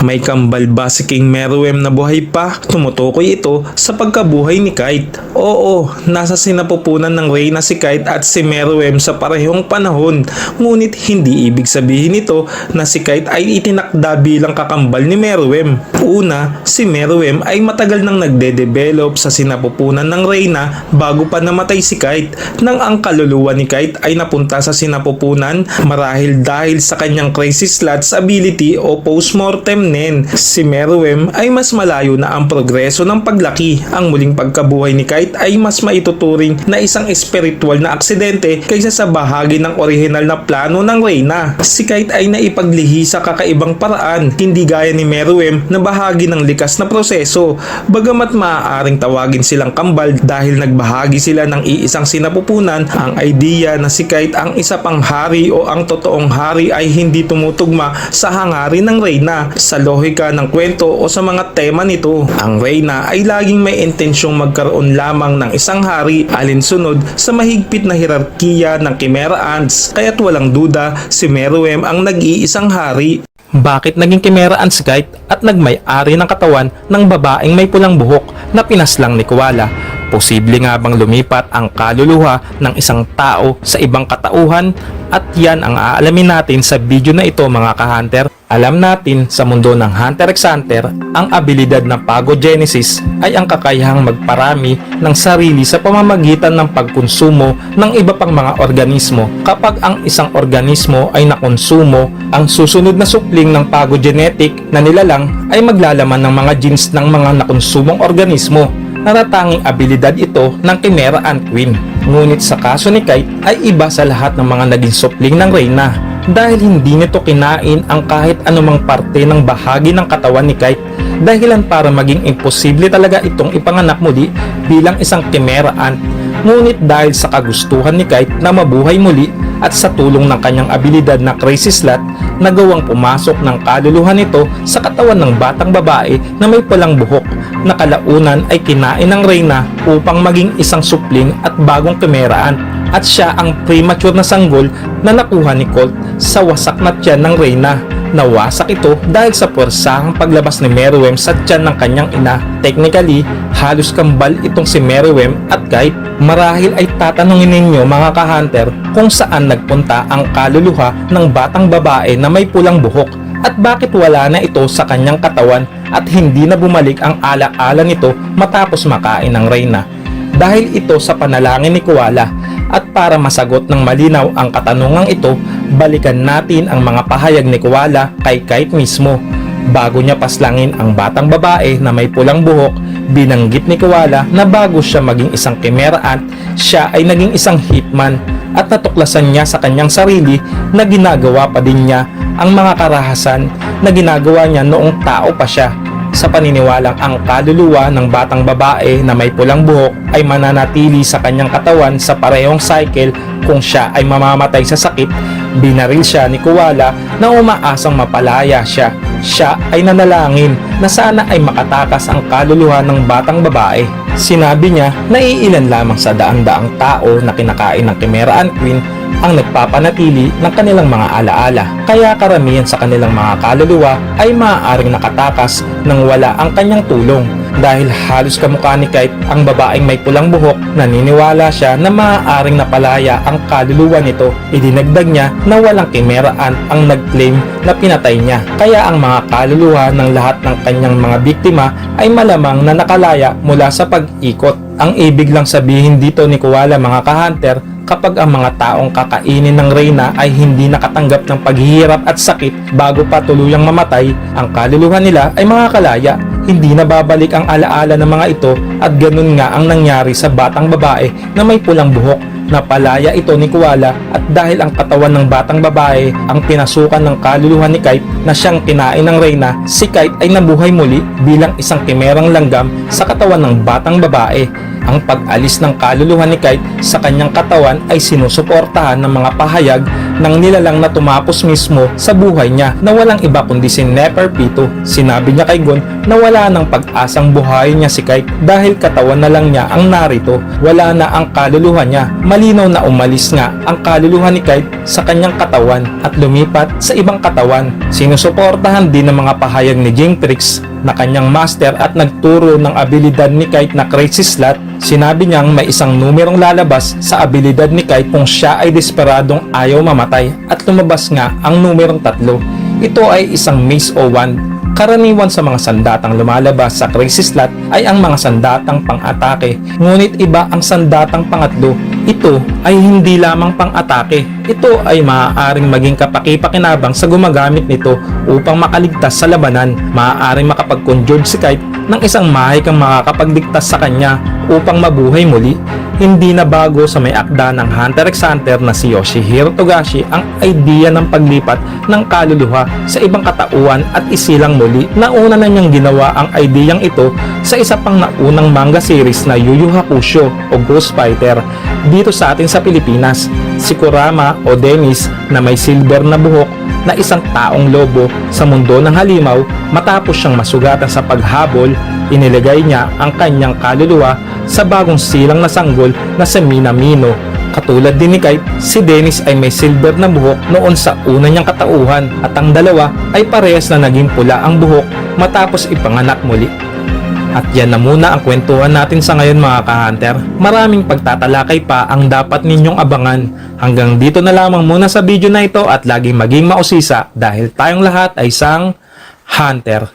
May kambal ba si King Meruem na buhay pa? Tumutukoy ito sa pagkabuhay ni Kite. Oo, nasa sinapupunan ng Reyna si Kite at si Meruem sa parehong panahon. Ngunit hindi ibig sabihin nito na si Kite ay itinakda bilang kakambal ni Meruem. Una, si Meruem ay matagal nang nagde-develop sa sinapupunan ng Reyna bago pa namatay si Kite. Nang ang kaluluwa ni Kite ay napunta sa sinapupunan marahil dahil sa kanyang crazy slots ability o postmortem nen. Si Meruem ay mas malayo na ang progreso ng paglaki. Ang muling pagkabuhay ni Kite ay mas maituturing na isang espiritual na aksidente kaysa sa bahagi ng orihinal na plano ng Reyna. Si Kite ay naipaglihi sa kakaibang paraan, hindi gaya ni Meruem na bahagi ng likas na proseso. Bagamat maaaring tawagin silang kambal dahil nagbahagi sila ng iisang sinapupunan, ang idea na si Kite ang isa pang hari o ang totoong hari ay hindi tumutugma sa hangarin ng Reyna sa lohika ng kwento o sa mga tema nito. Ang Reyna ay laging may intensyong magkaroon lamang ng isang hari alinsunod sa mahigpit na hirarkiya ng Chimera Ants kaya't walang duda si Meruem ang nag-iisang hari. Bakit naging Chimera Ants Kite at nagmay-ari ng katawan ng babaeng may pulang buhok na pinaslang ni Kuwala? Posible nga bang lumipat ang kaluluwa ng isang tao sa ibang katauhan? At yan ang aalamin natin sa video na ito mga ka-hunter. Alam natin sa mundo ng Hunter x Hunter, ang abilidad ng Pagogenesis ay ang kakayahang magparami ng sarili sa pamamagitan ng pagkonsumo ng iba pang mga organismo. Kapag ang isang organismo ay nakonsumo, ang susunod na supling ng pagogenetic na nilalang ay maglalaman ng mga genes ng mga nakonsumong organismo. Natatanging abilidad ito ng Chimera Ant Queen. Ngunit sa kaso ni Kite ay iba sa lahat ng mga naging supling ng Reyna dahil hindi nito kinain ang kahit anumang parte ng bahagi ng katawan ni Kite dahilan para maging imposible talaga itong ipanganak muli bilang isang Chimera Ant. Ngunit dahil sa kagustuhan ni Kite na mabuhay muli at sa tulong ng kanyang abilidad na crazy slot, nagawang pumasok ng kaluluhan nito sa katawan ng batang babae na may pulang buhok na kalaunan ay kinain ng Reyna upang maging isang supling at bagong kimeraan at siya ang premature na sanggol na nakuha ni Colt sa wasak na tiyan ng Reyna. Nawasak ito dahil sa puwersahang paglabas ni Meruem sa tiyan ng kanyang ina. Technically, halos kambal itong si Meruem at kahit marahil ay tatanungin ninyo mga ka-hunter kung saan nagpunta ang kaluluha ng batang babae na may pulang buhok at bakit wala na ito sa kanyang katawan at hindi na bumalik ang ala-ala nito matapos makain ng Reyna. Dahil ito sa panalangin ni Kuwala at para masagot ng malinaw ang katanungang ito, balikan natin ang mga pahayag ni Kuwala kay Kite mismo. Bago niya paslangin ang batang babae na may pulang buhok, binanggit ni Kuwala na bago siya maging isang Chimera Ant, siya ay naging isang hitman at natuklasan niya sa kanyang sarili na ginagawa pa din niya ang mga karahasan na ginagawa niya noong tao pa siya sa paniniwalang ang kaluluwa ng batang babae na may pulang buhok ay mananatili sa kanyang katawan sa parehong cycle kung siya ay mamamatay sa sakit, binaril siya ni Kuwala na umaasang mapalaya siya. Siya ay nanalangin na sana ay makatakas ang kaluluwa ng batang babae. Sinabi niya na iilan lamang sa daang-daang tao na kinakain ng Chimera Queen ang nagpapanatili ng kanilang mga alaala. Kaya karamihan sa kanilang mga kaluluwa ay maaaring nakatakas nang wala ang kanyang tulong. Dahil halos kamukha ni Kite ang babaeng may pulang buhok, naniniwala siya na maaaring napalaya ang kaluluwa nito. Idinagdag niya na walang kimeraan ang nag-claim na pinatay niya. Kaya ang mga kaluluwa ng lahat ng kanyang mga biktima ay malamang na nakalaya mula sa pag-ikot. Ang ibig lang sabihin dito ni Kuwala mga ka-hunter kapag ang mga taong kakainin ng Reyna ay hindi nakatanggap ng paghihirap at sakit bago pa tuluyang mamatay, ang kaluluwa nila ay mga kalaya. Hindi na babalik ang alaala ng mga ito at ganun nga ang nangyari sa batang babae na may pulang buhok. Napalaya ito ni Kuwala at dahil ang katawan ng batang babae ang pinasukan ng kaluluwa ni Kite na siyang kinain ng Reyna, si Kite ay nabuhay muli bilang isang kimerang langgam sa katawan ng batang babae. Ang pag-alis ng kaluluwa ni Kite sa kanyang katawan ay sinusuportahan ng mga pahayag ng nilalang na tumapos mismo sa buhay niya na walang iba kundi si Neferpito. Sinabi niya kay Gon na wala nang pag-asang buhayin niya si Kite dahil katawan na lang niya ang narito. Wala na ang kaluluwa niya. Malinaw na umalis nga ang kaluluwa ni Kite sa kanyang katawan at lumipat sa ibang katawan. Sinusuportahan din ng mga pahayag ni Jintrix na kanyang master at nagturo ng abilidad ni Kite na crazy slot, sinabi niyang may isang numerong lalabas sa abilidad ni Kite kung siya ay desperadong ayaw mamatay at lumabas nga ang numerong tatlo. Ito ay isang maze o wand. Karaniwan sa mga sandatang lumalabas sa crazy slot ay ang mga sandatang pang-atake, ngunit iba ang sandatang pangatlo. Ito ay hindi lamang pang-atake. Ito ay maaaring maging kapaki-pakinabang sa gumagamit nito upang makaligtas sa labanan. Maaaring makapag-conjure si Kite ng isang mahikang makakapagligtas sa kanya upang mabuhay muli. Hindi na bago sa may akda ng Hunter x Hunter na si Yoshihiro Togashi ang idea ng paglipat ng kaluluwa sa ibang katauhan at isilang muli. Nauna na niyang ginawa ang ideyang ito sa isa pang naunang manga series na Yu Yu Hakusho o Ghost Fighter dito sa atin sa Pilipinas. Si Kurama o Dennis na may silver na buhok na isang taong lobo sa mundo ng halimaw matapos siyang masugatan sa paghabol, iniligay niya ang kanyang kaluluwa sa bagong silang na sanggol na si Minamino. Katulad din ni Kite, si Dennis ay may silver na buhok noon sa una niyang katauhan at ang dalawa ay parehas na naging pula ang buhok matapos ipanganak muli. At yan na muna ang kwentuhan natin sa ngayon mga ka-hunter. Maraming pagtatalakay pa ang dapat ninyong abangan. Hanggang dito na lamang muna sa video na ito at laging maging mausisa dahil tayong lahat ay isang hunter.